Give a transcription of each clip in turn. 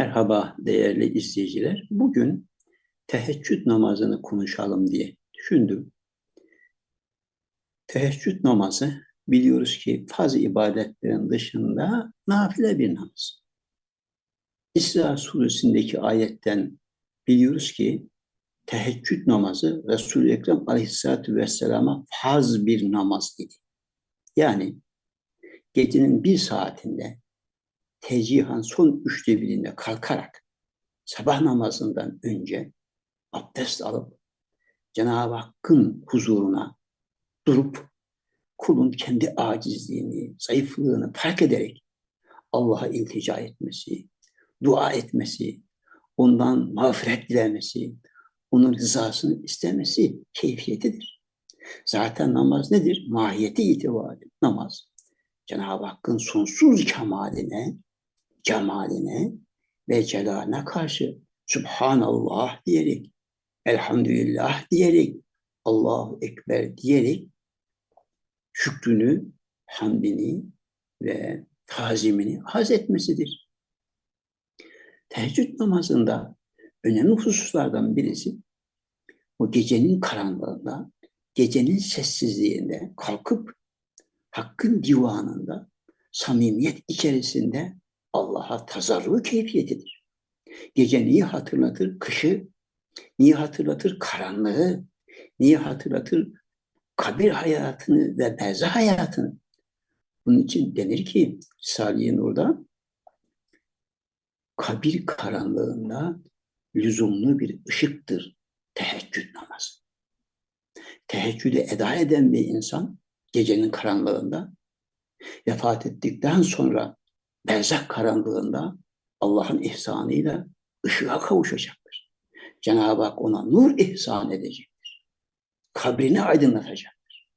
Merhaba değerli izleyiciler. Bugün teheccüd namazını konuşalım diye düşündüm. Teheccüd namazı biliyoruz ki farz ibadetlerin dışında nafile bir namaz. İsra suresindeki ayetten biliyoruz ki teheccüd namazı Resul-i Ekrem aleyhissalatü vesselama farz bir namaz idi. Yani gecenin bir saatinde tecihan son üçte birinde kalkarak sabah namazından önce abdest alıp Cenab-ı Hakk'ın huzuruna durup kulun kendi acizliğini, zayıflığını fark ederek Allah'a iltica etmesi, dua etmesi, ondan mağfiret dilemesi, onun rızasını istemesi keyfiyetidir. Zaten namaz nedir? Mahiyeti itibariyle namaz. Cenab-ı Hakk'ın sonsuz kemaline, cemaline ve celaline karşı Subhanallah diyerek, Elhamdülillah diyerek, Allahu Ekber diyerek şükrünü, hamdini ve tazimini haz etmesidir. Teheccüd namazında önemli hususlardan birisi o gecenin karanlığında, gecenin sessizliğinde kalkıp Hakk'ın divanında samimiyet içerisinde Allah'a tazarru keyfiyetidir. Gece niye hatırlatır? Kışı, niye hatırlatır? Karanlığı, niye hatırlatır? Kabir hayatını ve berza hayatını. Bunun için denir ki Salih'in orada kabir karanlığında lüzumlu bir ışıktır teheccüd namazı. Teheccüdü eda eden bir insan gecenin karanlığında vefat ettikten sonra berzak karanlığında Allah'ın ihsanıyla ışığa kavuşacaktır. Cenab-ı Hak ona nur ihsan edecektir. Kabrini aydınlatacaktır.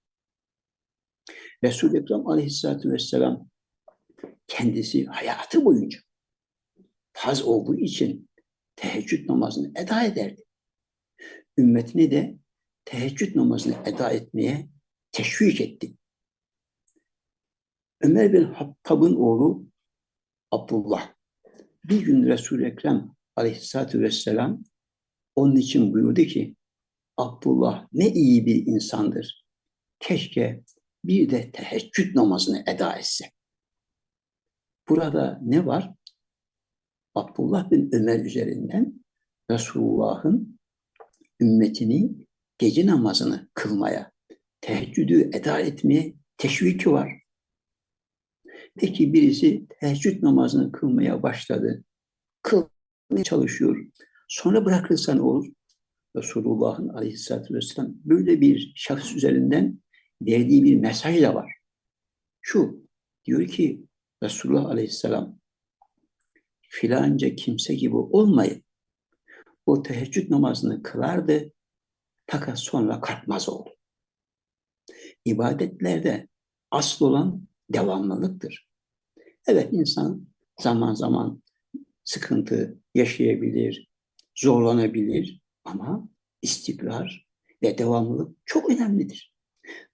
Resul-i Ekrem aleyhissalatü vesselam kendisi hayatı boyunca faz olduğu için teheccüd namazını eda ederdi. Ümmetini de teheccüd namazını eda etmeye teşvik etti. Ömer bin Hattab'ın oğlu Abdullah. Bir gün Resul-i Ekrem aleyhissalatü vesselam onun için buyurdu ki Abdullah ne iyi bir insandır. Keşke bir de teheccüd namazını eda etse. Burada ne var? Abdullah bin Ömer üzerinden Resulullah'ın ümmetini gece namazını kılmaya, teheccüdü eda etmeye teşviki var. Peki birisi teheccüd namazını kılmaya başladı. Kılmaya çalışıyor. Sonra bırakırsa ne olur? Resulullah'ın aleyhissalatü vesselam böyle bir şahıs üzerinden verdiği bir mesaj da var. Şu, diyor ki Resulullah aleyhisselam filanca kimse gibi olmayın. O teheccüd namazını kılardı fakat sonra kalkmaz oldu. İbadetlerde asıl olan devamlılıktır. Evet insan zaman zaman sıkıntı yaşayabilir, zorlanabilir ama istikrar ve devamlılık çok önemlidir.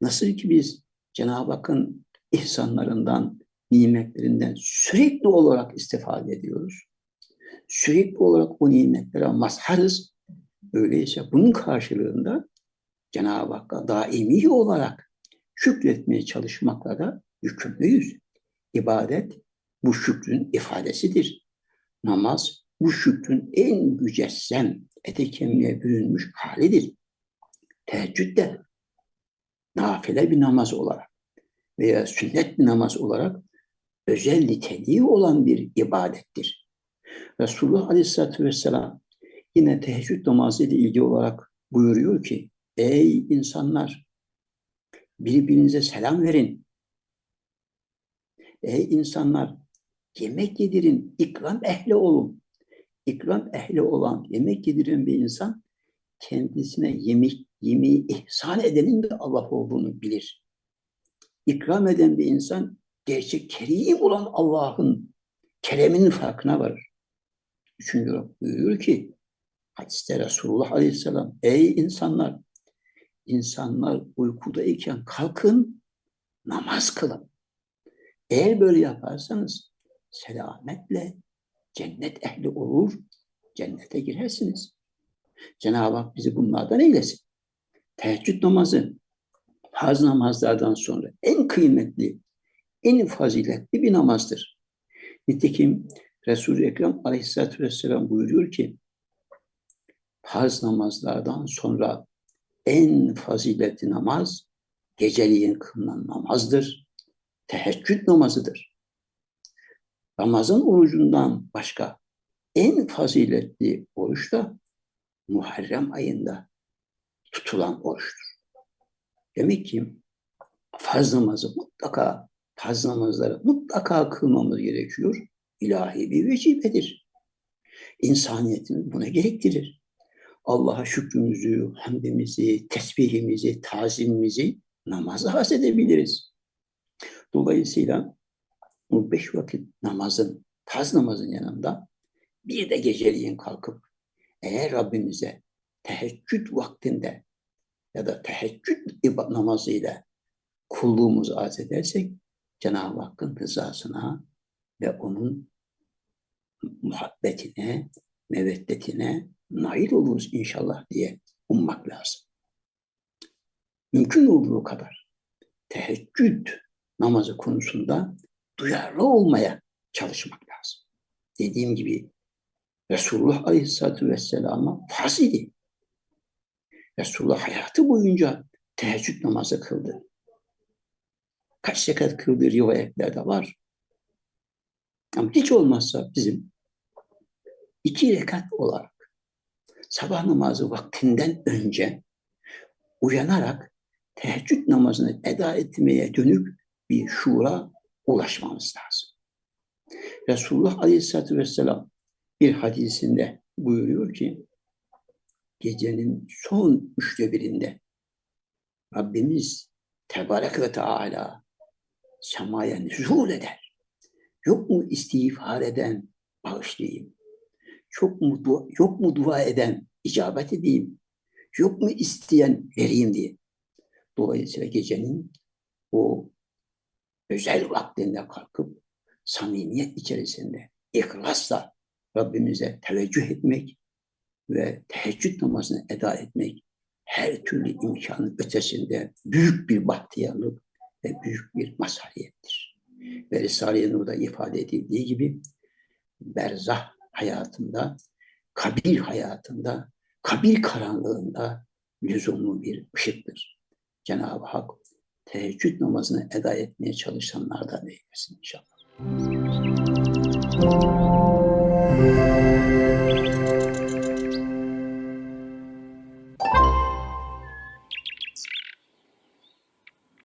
Nasıl ki biz Cenab-ı Hakk'ın ihsanlarından, nimetlerinden sürekli olarak istifade ediyoruz. Sürekli olarak o nimetlere mazharız. Öyleyse bunun karşılığında Cenab-ı Hakk'a daimi olarak şükretmeye çalışmakla da yükümlüyüz. İbadet bu şükrün ifadesidir. Namaz bu şükrün en mücessem, ete kemiğe bürünmüş halidir. Teheccüd de nafile bir namaz olarak veya sünnet bir namaz olarak özel niteliği olan bir ibadettir. Resulullah Aleyhisselatü Vesselam yine teheccüd namazı ile ilgili olarak buyuruyor ki Ey insanlar birbirinize selam verin. Ey insanlar yemek yedirin, ikram ehli olun. İkram ehli olan, yemek yediren bir insan kendisine yemek, yemeği ihsan edenin de Allah olduğunu bilir. İkram eden bir insan gerçek kerim olan Allah'ın kereminin farkına varır. Üçüncü olarak buyuruyor ki hadiste Resulullah Aleyhisselam ey insanlar insanlar uykudayken kalkın namaz kılın. Eğer böyle yaparsanız selametle cennet ehli olur, cennete girersiniz. Cenab-ı Hak bizi bunlardan eylesin. Teheccüd namazı farz namazlardan sonra en kıymetli, en faziletli bir namazdır. Nitekim Resul-i Ekrem aleyhissalatü vesselam buyuruyor ki farz namazlardan sonra en faziletli namaz geceliğin kılınan namazdır. Teheccüd namazıdır. Ramazan orucundan başka en faziletli oruç da Muharrem ayında tutulan oruçtur. Demek ki farz namazı mutlaka, farz namazları mutlaka kılmamız gerekiyor. İlahi bir vecibedir. İnsaniyetimiz buna gerektirir. Allah'a şükrümüzü, hamdimizi, tesbihimizi, tazimimizi namazla has edebiliriz. Dolayısıyla bu beş vakit namazın, farz namazın yanında bir de geceliğin kalkıp eğer Rabbimize teheccüd vaktinde ya da teheccüd namazıyla kulluğumuzu arz edersek Cenab-ı Hakk'ın rızasına ve onun muhabbetine, meveddetine nail oluruz inşallah diye ummak lazım. Mümkün olduğu kadar teheccüd namazı konusunda duyarlı olmaya çalışmak lazım. Dediğim gibi Resulullah Aleyhisselatü Vesselam'a farz idi. Resulullah hayatı boyunca teheccüd namazı kıldı. Kaç rekat kıldığı rivayetlerde var. Ama hiç olmazsa bizim iki rekat olarak sabah namazı vaktinden önce uyanarak teheccüd namazını eda etmeye dönük bir şuura ulaşmamız lazım. Resulullah Aleyhisselatü Vesselam bir hadisinde buyuruyor ki gecenin son üçte birinde Rabbimiz Tebarek ve Teala semaya nüzul eder. Yok mu istiğfar eden bağışlayayım? Çok mu dua, yok mu dua eden icabet edeyim? Yok mu isteyen vereyim diye. Dolayısıyla gecenin o özel vaktinde kalkıp samimiyet içerisinde ihlasla Rabbimize teveccüh etmek ve teheccüd namazını eda etmek her türlü imkanın ötesinde büyük bir bahtiyarlık ve büyük bir mazhariyettir. Ve Risale-i Nur'da ifade edildiği gibi berzah hayatında, kabir hayatında, kabir karanlığında lüzumlu bir ışıktır. Cenab-ı Hak teheccüd namazını eda etmeye çalışanlardan eylesin inşallah.